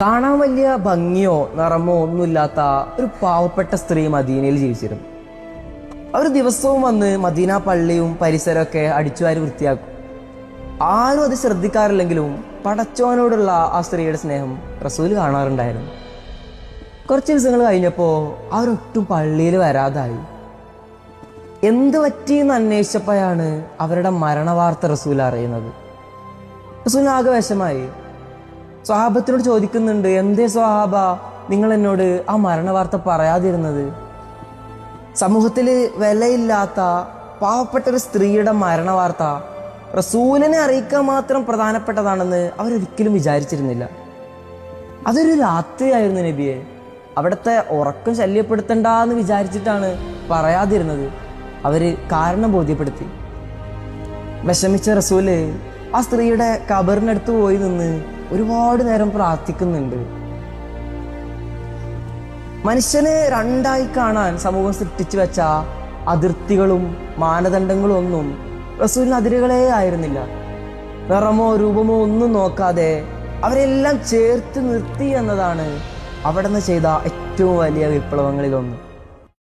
കാണാൻ വലിയ ഭംഗിയോ നിറമോ ഒന്നുമില്ലാത്ത ഒരു പാവപ്പെട്ട സ്ത്രീ മദീനയിൽ ജീവിച്ചിരുന്നു. അവർ ദിവസവും വന്ന് മദീന പള്ളിയും പരിസരമൊക്കെ അടിച്ചുവാരി വൃത്തിയാക്കും. ആരും അത് ശ്രദ്ധിക്കാറില്ലെങ്കിലും പടച്ചോനോടുള്ള ആ സ്ത്രീയുടെ സ്നേഹം റസൂൽ കാണാറുണ്ടായിരുന്നു. കുറച്ച് ദിവസങ്ങൾ കഴിഞ്ഞപ്പോൾ അവരൊട്ടും പള്ളിയിൽ വരാതായി. എന്ത് പറ്റിയെന്ന് അന്വേഷിച്ചപ്പോഴാണ് അവരുടെ മരണവാർത്ത റസൂൽ അറിയുന്നത്. റസൂൽ ആകെ വിഷമായി. സ്വഹാബത്തിനോട് ചോദിക്കുന്നുണ്ട് എന്തേ സ്വഹാബ? നിങ്ങൾ എന്നോട് ആ മരണ വാർത്ത പറയാതിരുന്നത്? സമൂഹത്തിൽ വിലയില്ലാത്ത പാവപ്പെട്ട ഒരു സ്ത്രീയുടെ മരണ വാർത്ത റസൂലിനെ അറിയിക്കാൻ മാത്രം പ്രധാനപ്പെട്ടതാണെന്ന് അവരൊരിക്കലും വിചാരിച്ചിരുന്നില്ല. അതൊരു രാത്രിയായിരുന്നു നബിയെ. അവിടുത്തെ ഉറക്കം ശല്യപ്പെടുത്തണ്ടെന്ന് വിചാരിച്ചിട്ടാണ് പറയാതിരുന്നത്. അവർ കാരണം ബോധ്യപ്പെടുത്തി. വിഷമിച്ച റസൂൽ ആ സ്ത്രീയുടെ കബറിനടുത്ത് പോയി നിന്ന് ഒരുപാട് നേരം പ്രാർത്ഥിക്കുന്നുണ്ട്. മനുഷ്യനെ രണ്ടായി കാണാൻ സമൂഹം സൃഷ്ടിച്ചു വെച്ച അതിർത്തികളും മാനദണ്ഡങ്ങളും ഒന്നും റസൂലിന് അതിരുകളേ ആയിരുന്നില്ല. നിറമോ രൂപമോ ഒന്നും നോക്കാതെ അവരെല്ലാം ചേർത്ത് നിർത്തി എന്നതാണ് അവിടെ നിന്ന് ചെയ്ത ഏറ്റവും വലിയ വിപ്ലവങ്ങളിലൊന്ന്.